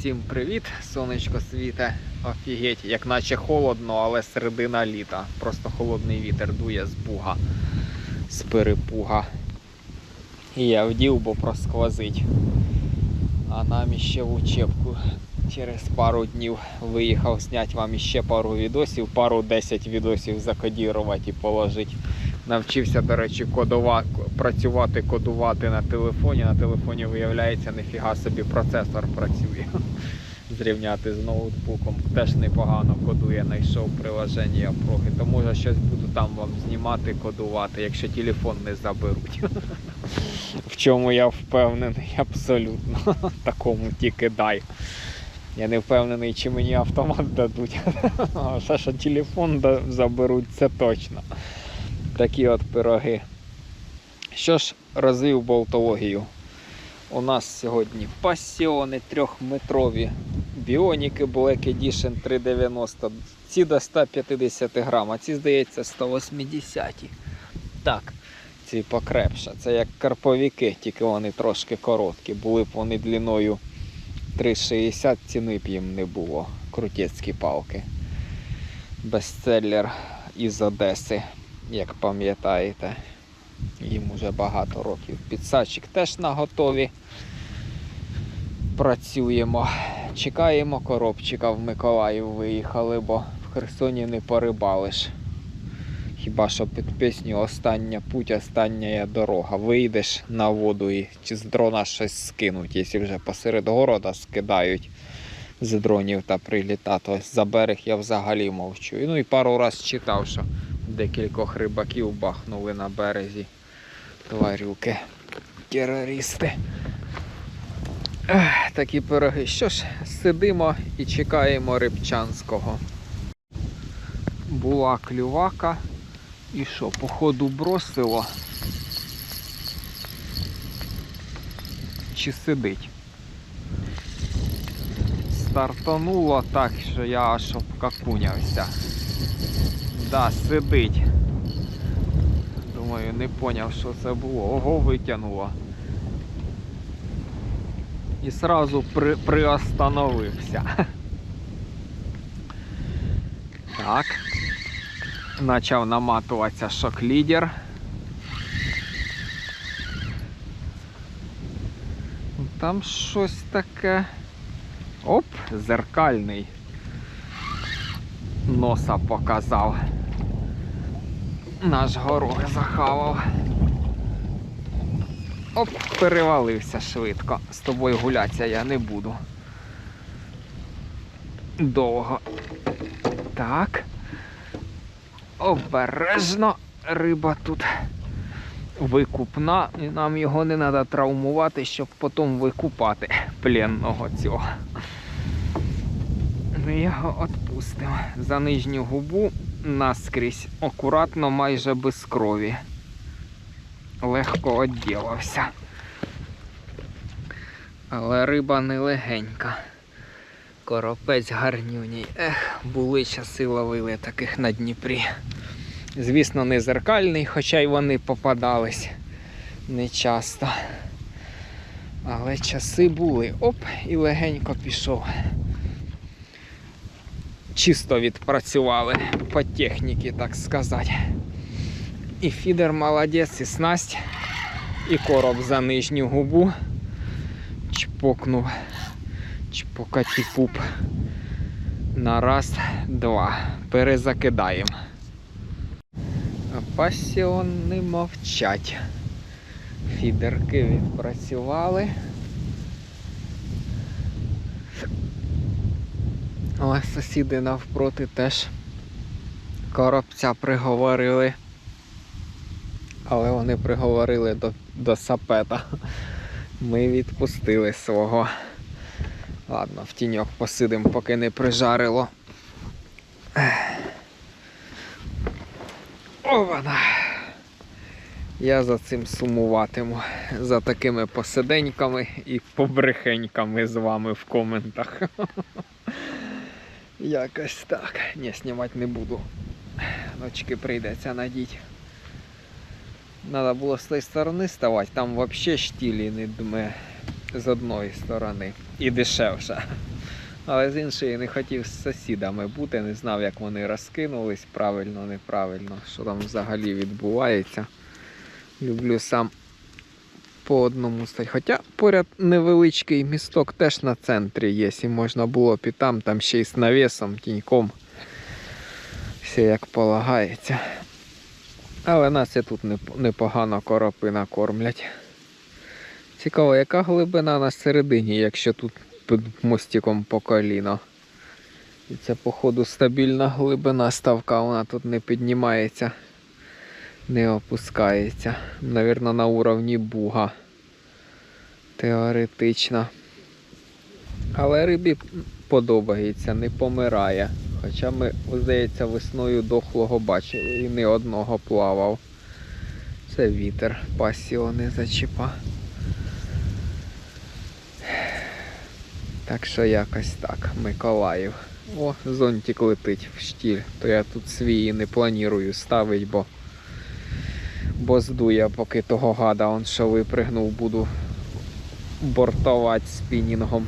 Всім привіт! Сонечко світе. Офігеть, як наче холодно, але середина літа. Просто холодний вітер дує з буга, з перепуга. І я вдів, бо просквозить. А нам іще в учебку через пару днів виїхав зняти вам іще пару відосів, пару 10 відосів закодірувати і положити. Навчився, до речі, кодувати, працювати, кодувати на телефоні. На телефоні виявляється, ніфіга собі процесор працює. Зрівняти з ноутбуком. Теж непогано кодує, знайшов приложення проги. То може щось буду там вам знімати, кодувати, якщо телефон не заберуть. В чому я впевнений, абсолютно. Такому тільки дай. Я не впевнений, чи мені автомат дадуть. А що телефон заберуть, це точно. Такі от пироги. Що ж, розвив болтологію. У нас сьогодні пасіони трьохметрові. Біоніки Black Edition 390. Ці до 150 грам, а ці, здається, 180. Так, ці покрепше. Це як карповіки, тільки вони трошки короткі. Були б вони длиною 3,60, ціни б їм не було. Крутецькі палки. Бестселлер із Одеси, як пам'ятаєте. Їм уже багато років. Підсадчик теж на готові. Працюємо. Чекаємо коробчика в Миколаїв виїхали, бо в Херсоні не порибалиш. Хіба що під пісню Остання путь, остання дорога. Вийдеш на воду і чи з дрона щось скинуть, якщо вже посеред города скидають з дронів та приліта, то за берег я взагалі мовчу. Ну і пару раз читав, що декількох рибаків бахнули на березі тварюки, терористи. Такі пироги. Що ж, сидимо і чекаємо рибчанського. Була клювака. І що, походу бросило? Чи сидить? Стартануло так, що я аж обкакунявся. Да, сидить. Думаю, не поняв, що це було. Ого, витягнуло. І сразу при, приостановився. Так. Почав наматуватися шок-лідер. Там щось таке. Оп, зеркальний. Носа показав. Наш горох захавав. Оп, перевалився швидко. З тобою гулятися я не буду. Довго. Так. Обережно риба тут викупна, і нам його не треба травмувати, щоб потім викупати пленного цього. Ми його відпустимо. За нижню губу наскрізь, акуратно, майже без крові. Легко відділився. Але риба не легенька. Коропець гарнюній. Ех, були часи ловили таких на Дніпрі. Звісно, не зеркальний, хоча й вони попадались не часто. Але часи були. Оп, і легенько пішов. Чисто відпрацювали по техніці, так сказати. І фідер молодець, і снасть, і короб за нижню губу. Чпокнув чпокаті пуп. На раз, два. Перезакидаємо. Пасіони мовчать. Фідерки відпрацювали. Але сусіди навпроти теж коробця приговорили. Але вони приговорили до, до сапета. Ми відпустили свого. Ладно, в тіньок посидимо, поки не прижарило. Ована. Я за цим сумуватиму. За такими посиденьками і побрехеньками з вами в коментах. Якось так. Ні, знімати не буду. Ночки прийдеться надіть. Надо було з тієї сторони ставати, там взагалі штілі не дме з одної сторони. І дешевше. Але з іншої не хотів з сусідами бути, не знав, як вони розкинулись правильно, неправильно, що там взагалі відбувається. Люблю сам по одному стати. Хоча поряд невеличкий місток теж на центрі є, і можна було б і там, там ще й з навісом, тіньком. Все як полагається. Але нас і тут непогано коропи накормлять. Цікаво, яка глибина на середині, якщо тут під мостиком по коліно. І це, походу, стабільна глибина ставка, вона тут не піднімається, не опускається. Навірно, на уровні буга. Теоретично. Але рибі подобається, не помирає. Хоча ми, здається, весною дохлого бачили і не одного плавав. Це вітер пасіо не зачіпа. Так що якось так, Миколаїв. О, зонтик летить в штіль. То я тут свій не планую ставити, бо, бо здує, поки того гада он що випригнув, буду бортувати спінінгом.